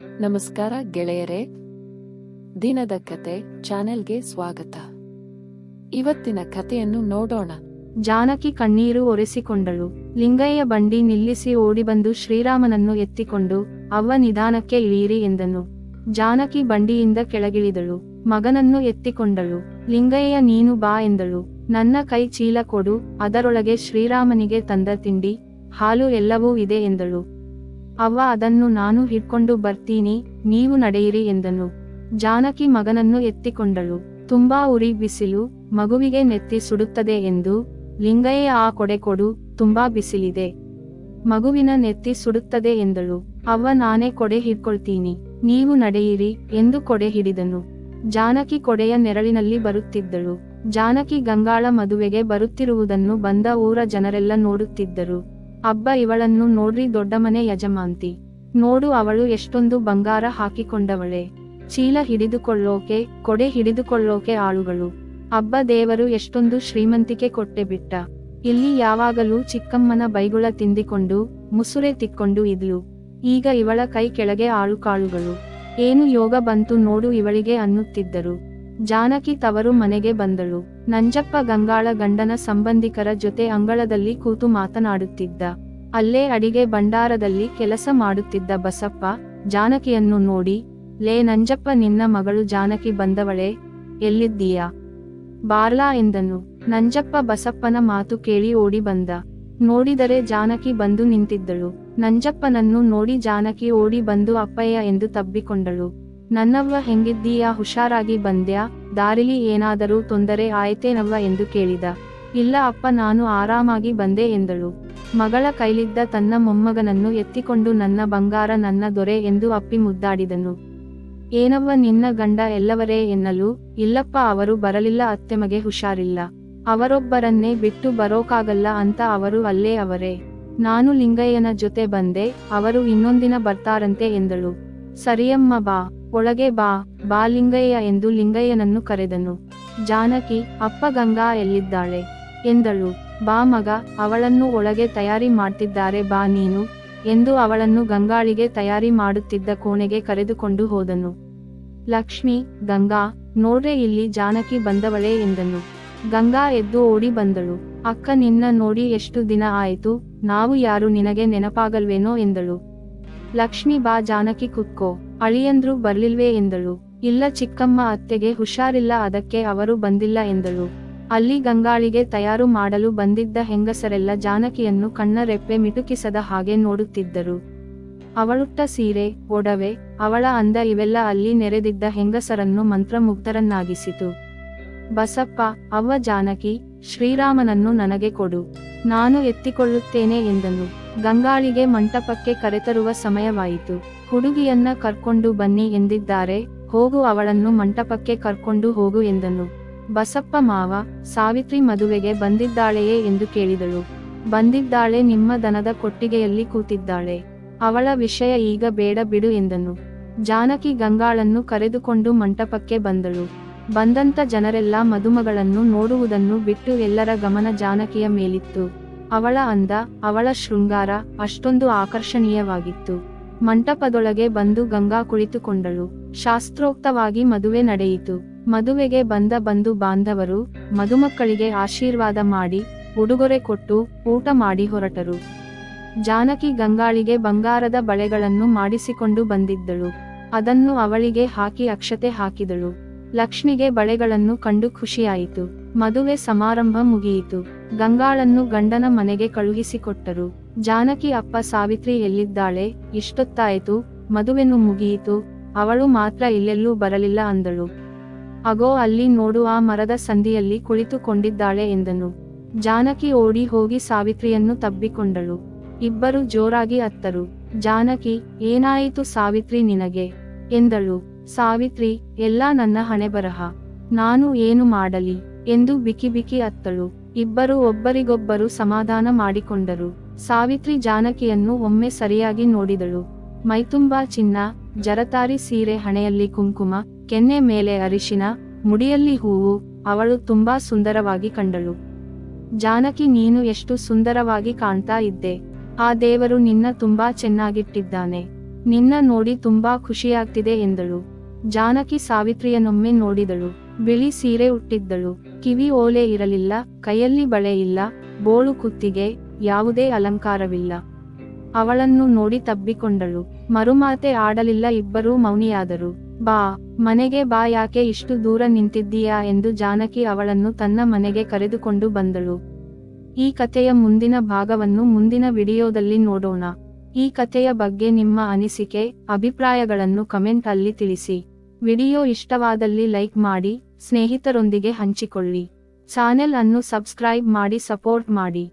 ನಮಸ್ಕಾರ ಗೆಳೆಯರೇ, ದಿನದ ಕತೆ ಚಾನೆಲ್ಗೆ ಸ್ವಾಗತ. ಇವತ್ತಿನ ಕಥೆಯನ್ನು ನೋಡೋಣ. ಜಾನಕಿ ಕಣ್ಣೀರು ಒರೆಸಿಕೊಂಡಳು. ಲಿಂಗಯ್ಯ ಬಂಡಿ ನಿಲ್ಲಿಸಿ ಓಡಿಬಂದು ಶ್ರೀರಾಮನನ್ನು ಎತ್ತಿಕೊಂಡು, ಅವ್ವ ನಿಧಾನಕ್ಕೆ ಇಳಿಯಿರಿ ಎಂದನು. ಜಾನಕಿ ಬಂಡಿಯಿಂದ ಕೆಳಗಿಳಿದಳು. ಮಗನನ್ನು ಎತ್ತಿಕೊಂಡಳು. ಲಿಂಗಯ್ಯ, ನೀನು ಬಾ ಎಂದಳು. ನನ್ನ ಕೈ ಚೀಲ ಕೊಡು, ಅದರೊಳಗೆ ಶ್ರೀರಾಮನಿಗೆ ತಂದ ತಿಂಡಿ, ಹಾಲು ಎಲ್ಲವೂ ಇದೆ ಎಂದಳು. ಅವ್ವ ಅದನ್ನು ನಾನು ಹಿಡ್ಕೊಂಡು ಬರ್ತೀನಿ, ನೀವು ನಡೆಯಿರಿ ಎಂದನು. ಜಾನಕಿ ಮಗನನ್ನು ಎತ್ತಿಕೊಂಡಳು. ತುಂಬಾ ಉರಿ ಬಿಸಿಲು, ಮಗುವಿಗೆ ನೆತ್ತಿ ಸುಡುತ್ತದೆ ಎಂದು ಲಿಂಗಯ್ಯ ಆ ಕೊಡೆ ಕೊಡು, ತುಂಬಾ ಬಿಸಿಲಿದೆ. ಮಗುವಿನ ನೆತ್ತಿ ಸುಡುತ್ತದೆ ಎಂದಳು. ಅವ್ವ, ನಾನೇ ಕೊಡೆ ಹಿಡ್ಕೊಳ್ತೀನಿ, ನೀವು ನಡೆಯಿರಿ ಎಂದು ಕೊಡೆ ಹಿಡಿದನು. ಜಾನಕಿ ಕೊಡೆಯ ನೆರಳಿನಲ್ಲಿ ಬರುತ್ತಿದ್ದಳು. ಜಾನಕಿ ಗಂಗಾಳ ಮದುವೆಗೆ ಬರುತ್ತಿರುವುದನ್ನು ಬಂದ ಊರ ಜನರೆಲ್ಲ ನೋಡುತ್ತಿದ್ದರು. ಅಬ್ಬ, ಇವಳನ್ನು ನೋಡ್ರಿ ದೊಡ್ಡಮನೆ ಯಜಮಾಂತಿ ನೋಡು, ಅವಳು ಎಷ್ಟೊಂದು ಬಂಗಾರ ಹಾಕಿಕೊಂಡವಳೆ. ಚೀಲ ಹಿಡಿದುಕೊಳ್ಳೋಕೆ, ಕೊಡೆ ಹಿಡಿದುಕೊಳ್ಳೋಕೆ ಆಳುಗಳು. ಅಬ್ಬ, ದೇವರು ಎಷ್ಟೊಂದು ಶ್ರೀಮಂತಿಕೆ ಕೊಟ್ಟೆ ಬಿಟ್ಟ. ಇಲ್ಲಿ ಯಾವಾಗಲೂ ಚಿಕ್ಕಮ್ಮನ ಬೈಗುಳ ತಿಂದಿಕೊಂಡು, ಮುಸುರೆ ತಿಕ್ಕೊಂಡು ಇದ್ಲು. ಈಗ ಇವಳ ಕೈ ಕೆಳಗೆ ಆಳು ಕಾಳುಗಳು ಏನು ಯೋಗ ಬಂತು ನೋಡು, ಇವಳಿಗೆ ಅನ್ನುತ್ತಿದ್ದರು. ಜಾನಕಿ ತವರು ಮನೆಗೆ ಬಂದಳು. ನಂಜಪ್ಪ ಗಂಗಾಳ ಗಂಡನ ಸಂಬಂಧಿಕರ ಜೊತೆ ಅಂಗಳದಲ್ಲಿ ಕೂತು ಮಾತನಾಡುತ್ತಿದ್ದ. ಅಲ್ಲೇ ಅಡಿಗೆ ಭಂಡಾರದಲ್ಲಿ ಕೆಲಸ ಮಾಡುತ್ತಿದ್ದ ಬಸಪ್ಪ, ಜಾನಕಿಯನ್ನು ನೋಡಿ, ಲೇ ನಂಜಪ್ಪ, ನಿನ್ನ ಮಗಳು ಜಾನಕಿ ಬಂದವಳೆ, ಎಲ್ಲಿದ್ದೀಯಾ? ಬಾರ್ಲಾ, ಎಂದನು. ನಂಜಪ್ಪ ಬಸಪ್ಪನ ಮಾತು ಕೇಳಿ ಓಡಿ ಬಂದ. ನೋಡಿದರೆ ಜಾನಕಿ ಬಂದು ನಿಂತಿದ್ದಳು. ನಂಜಪ್ಪನನ್ನು ನೋಡಿ ಜಾನಕಿ ಓಡಿ ಬಂದು, ಅಪ್ಪಯ್ಯ, ಎಂದು ತಬ್ಬಿಕೊಂಡಳು. ನನ್ನವ್ವ ಹೆಂಗಿದ್ದೀಯಾ, ಹುಷಾರಾಗಿ ಬಂದ್ಯಾ, ದಾರಿಲಿ ಏನಾದರೂ ತೊಂದರೆ ಆಯ್ತೇನವ್ವ ಎಂದು ಕೇಳಿದ. ಇಲ್ಲ ಅಪ್ಪ, ನಾನು ಆರಾಮಾಗಿ ಬಂದೆ ಎಂದಳು. ಮಗಳ ಕೈಲಿದ್ದ ತನ್ನ ಮೊಮ್ಮಗನನ್ನು ಎತ್ತಿಕೊಂಡು ನನ್ನ ಬಂಗಾರ ನನ್ನ ದೊರೆ ಎಂದು ಅಪ್ಪಿ ಮುದ್ದಾಡಿದನು. ಏನವ್ವ ನಿನ್ನ ಗಂಡ ಎಲ್ಲವರೇ ಎನ್ನಲು? ಇಲ್ಲಪ್ಪ, ಅವರು ಬರಲಿಲ್ಲ, ಅತ್ತೆಮಗೆ ಹುಷಾರಿಲ್ಲ. ಅವರೊಬ್ಬರನ್ನೇ ಬಿಟ್ಟು ಬರೋಕಾಗಲ್ಲ ಅಂತ ಅವರು ಅಲ್ಲೇ ಅವರೇ. ನಾನು ಲಿಂಗಯ್ಯನ ಜೊತೆ ಬಂದೆ, ಅವರು ಇನ್ನೊಂದಿನ ಬರ್ತಾರಂತೆ ಎಂದಳು. ಸರಿಯಮ್ಮ ಬಾ. ಒಳಗೆ ಬಾ ಬಾ ಲಿಂಗಯ್ಯ ಎಂದು ಲಿಂಗಯ್ಯನನ್ನು ಕರೆದನು. ಜಾನಕಿ, ಅಪ್ಪ ಗಂಗಾ ಎಲ್ಲಿದ್ದಾಳೆ? ಎಂದಳು. ಬಾ ಮಗ, ಅವಳನ್ನು ಒಳಗೆ ತಯಾರಿ ಮಾಡ್ತಿದ್ದಾರೆ ಬಾ ನೀನು, ಎಂದು ಅವಳನ್ನು ಗಂಗಾಳಿಗೆ ತಯಾರಿ ಮಾಡುತ್ತಿದ್ದ ಕೋಣೆಗೆ ಕರೆದುಕೊಂಡು ಹೋದನು. ಲಕ್ಷ್ಮಿ, ಗಂಗಾ, ನೋಡ್ರೆ ಇಲ್ಲಿ ಜಾನಕಿ ಬಂದವಳೆ ಎಂದನು. ಗಂಗಾ ಎದ್ದು ಓಡಿ ಬಂದಳು. ಅಕ್ಕ ನಿನ್ನ ನೋಡಿ ಎಷ್ಟು ದಿನ ಆಯಿತು, ನಾವು ಯಾರು ನಿನಗೆ ನೆನಪಾಗಲ್ವೇನೋ ಎಂದಳು. ಲಕ್ಷ್ಮಿ ಬಾ ಜಾನಕಿ ಕುತ್ಕೋ. ಅಳಿಯಂದ್ರು ಬರ್ಲಿಲ್ವೇ ಎಂದಳು. ಇಲ್ಲ ಚಿಕ್ಕಮ್ಮ ಅತ್ತೆಗೆ ಹುಷಾರಿಲ್ಲ, ಅದಕ್ಕೆ ಅವರು ಬಂದಿಲ್ಲ ಎಂದಳು. ಅಲ್ಲಿ ಗಂಗಾಳಿಗೆ ತಯಾರು ಮಾಡಲು ಬಂದಿದ್ದ ಹೆಂಗಸರೆಲ್ಲ ಜಾನಕಿಯನ್ನು ಕಣ್ಣ ರೆಪ್ಪೆ ಮಿಟುಕಿಸದ ಹಾಗೆ ನೋಡುತ್ತಿದ್ದರು. ಅವಳುಟ್ಟ ಸೀರೆ, ಒಡವೆ, ಅವಳ ಅಂದ ಇವೆಲ್ಲ ಅಲ್ಲಿ ನೆರೆದಿದ್ದ ಹೆಂಗಸರನ್ನು ಮಂತ್ರಮುಗ್ಧರನ್ನಾಗಿಸಿತು. ಬಸಪ್ಪ, ಅವ್ವ ಜಾನಕಿ, ಶ್ರೀರಾಮನನ್ನು ನನಗೆ ಕೊಡು. ನಾನು ಎತ್ತಿಕೊಳ್ಳುತ್ತೇನೆ ಎಂದನು. ಗಂಗಾಳಿಗೆ ಮಂಟಪಕ್ಕೆ ಕರೆತರುವ ಸಮಯವಾಯಿತು. ಹುಡುಗಿಯನ್ನ ಕರ್ಕೊಂಡು ಬನ್ನಿ ಎಂದಿದ್ದಾರೆ, ಹೋಗು ಅವಳನ್ನು ಮಂಟಪಕ್ಕೆ ಕರ್ಕೊಂಡು ಹೋಗು ಎಂದನು. ಬಸಪ್ಪ ಮಾವ, ಸಾವಿತ್ರಿ ಮದುವೆಗೆ ಬಂದಿದ್ದಾಳೆಯೇ ಎಂದು ಕೇಳಿದಳು. ಬಂದಿದ್ದಾಳೆ ನಿಮ್ಮ ದನದ ಕೊಟ್ಟಿಗೆಯಲ್ಲಿ ಕೂತಿದ್ದಾಳೆ. ಅವಳ ವಿಷಯ ಈಗ ಬೇಡ ಬಿಡು ಎಂದನು. ಜಾನಕಿ ಗಂಗಾಳನ್ನು ಕರೆದುಕೊಂಡು ಮಂಟಪಕ್ಕೆ ಬಂದಳು. ಬಂದಂತ ಜನರೆಲ್ಲ ಮದುಮಗಳನ್ನು ನೋಡುವುದನ್ನು ಬಿಟ್ಟು ಎಲ್ಲರ ಗಮನ ಜಾನಕಿಯ ಮೇಲಿತ್ತು. ಅವಳ ಅಂದ, ಅವಳ ಶೃಂಗಾರ ಅಷ್ಟೊಂದು ಆಕರ್ಷಣೀಯವಾಗಿತ್ತು. ಮಂಟಪದೊಳಗೆ ಬಂದು ಗಂಗಾ ಕುಳಿತುಕೊಂಡಳು. ಶಾಸ್ತ್ರೋಕ್ತವಾಗಿ ಮದುವೆ ನಡೆಯಿತು. ಮದುವೆಗೆ ಬಂದ ಬಂಧು ಬಾಂಧವರು ಮದುಮಕ್ಕಳಿಗೆ ಆಶೀರ್ವಾದ ಮಾಡಿ, ಉಡುಗೊರೆ ಕೊಟ್ಟು, ಊಟ ಮಾಡಿ ಹೊರಟರು. ಜಾನಕಿ ಗಂಗಾಳಿಗೆ ಬಂಗಾರದ ಬಳೆಗಳನ್ನು ಮಾಡಿಸಿಕೊಂಡು ಬಂದಿದ್ದಳು. ಅದನ್ನು ಅವಳಿಗೆ ಹಾಕಿ ಅಕ್ಷತೆ ಹಾಕಿದಳು. ಲಕ್ಷ್ಮಿಗೆ ಬಳೆಗಳನ್ನು ಕಂಡು ಖುಷಿಯಾಯಿತು. ಮದುವೆ ಸಮಾರಂಭ ಮುಗಿಯಿತು. ಗಂಗಾಳನ್ನು ಗಂಡನ ಮನೆಗೆ ಕಳುಹಿಸಿಕೊಟ್ಟರು. ಜಾನಕಿ ಅಪ್ಪ ಸಾವಿತ್ರಿ ಎಲ್ಲಿದ್ದಾಳೆ? ಇಷ್ಟೊತ್ತಾಯಿತು ಮದುವೆನು ಮುಗಿಯಿತು. ಅವಳು ಮಾತ್ರ ಇಲ್ಲೆಲ್ಲೂ ಬರಲಿಲ್ಲ ಅಂದಳು. ಅಗೋ, ಅಲ್ಲಿ ನೋಡು, ಆ ಮರದ ಸಂದಿಯಲ್ಲಿ ಕುಳಿತುಕೊಂಡಿದ್ದಾಳೆ ಎಂದನು. ಜಾನಕಿ ಓಡಿ ಹೋಗಿ ಸಾವಿತ್ರಿಯನ್ನು ತಬ್ಬಿಕೊಂಡಳು. ಇಬ್ಬರು ಜೋರಾಗಿ ಅತ್ತರು. ಜಾನಕಿ, ಏನಾಯಿತು ಸಾವಿತ್ರಿ ನಿನಗೆ? ಎಂದಳು. ಸಾವಿತ್ರಿ, ಎಲ್ಲ ನನ್ನ ಹಣೆಬರಹ. ನಾನು ಏನು ಮಾಡಲಿ? ಎಂದು ಬಿಕಿ ಬಿಕಿ ಅತ್ತಳು. ಇಬ್ಬರು ಒಬ್ಬರಿಗೊಬ್ಬರು ಸಮಾಧಾನ ಮಾಡಿಕೊಂಡರು. ಸಾವಿತ್ರಿ ಜಾನಕಿಯನ್ನು ಒಮ್ಮೆ ಸರಿಯಾಗಿ ನೋಡಿದಳು. ಮೈತುಂಬಾ ಚಿನ್ನ, ಜರತಾರಿ ಸೀರೆ ಹಣೆಯಲ್ಲಿ ಕುಂಕುಮ, ಕೆನ್ನೆ ಮೇಲೆ ಅರಿಶಿನ, ಮುಡಿಯಲ್ಲಿ ಹೂವು, ಅವಳು ತುಂಬಾ ಸುಂದರವಾಗಿ ಕಂಡಳು. ಜಾನಕಿ, ನೀನು ಎಷ್ಟು ಸುಂದರವಾಗಿ ಕಾಣ್ತಾ ಇದ್ದೆ. ಆ ದೇವರು ನಿನ್ನ ತುಂಬಾ ಚೆನ್ನಾಗಿಟ್ಟಿದ್ದಾನೆ. ನಿನ್ನ ನೋಡಿ ತುಂಬಾ ಖುಷಿಯಾಗ್ತಿದೆ ಎಂದಳು. ಜಾನಕಿ ಸಾವಿತ್ರಿಯನೊಮ್ಮೆ ನೋಡಿದಳು. ಬಿಳಿ ಸೀರೆ ಉಟ್ಟಿದ್ದಳು. ಕಿವಿ ಓಲೆ ಇರಲಿಲ್ಲ, ಕೈಯಲ್ಲಿ ಬಳೆ ಇಲ್ಲ, ಬೋಳು ಕುತ್ತಿಗೆ ಯಾವುದೇ ಅಲಂಕಾರವಿಲ್ಲ. ಅವಳನ್ನು ನೋಡಿ ತಬ್ಬಿಕೊಂಡಳು. ಮರುಮಾತೆ ಆಡಲಿಲ್ಲ, ಇಬ್ಬರೂ ಮೌನಿಯಾದರು. ಬಾ, ಮನೆಗೆ ಬಾ, ಯಾಕೆ ಇಷ್ಟು ದೂರ ನಿಂತಿದ್ದೀಯಾ ಎಂದು ಜಾನಕಿ ಅವಳನ್ನು ತನ್ನ ಮನೆಗೆ ಕರೆದುಕೊಂಡು ಬಂದಳು. ಈ ಕಥೆಯ ಮುಂದಿನ ಭಾಗವನ್ನು ಮುಂದಿನ ವಿಡಿಯೋದಲ್ಲಿ ನೋಡೋಣ. ಈ ಕಥೆಯ ಬಗ್ಗೆ ನಿಮ್ಮ ಅನಿಸಿಕೆ, ಅಭಿಪ್ರಾಯಗಳನ್ನು ಕಮೆಂಟ್ ಅಲ್ಲಿ ತಿಳಿಸಿ. ವಿಡಿಯೋ ಇಷ್ಟವಾದಲ್ಲಿ ಲೈಕ್ ಮಾಡಿ, ಸ್ನೇಹಿತರೊಂದಿಗೆ ಹಂಚಿಕೊಳ್ಳಿ. ಚಾನೆಲ್ ಅನ್ನು ಸಬ್ಸ್ಕ್ರೈಬ್ ಮಾಡಿ, ಸಪೋರ್ಟ್ ಮಾಡಿ.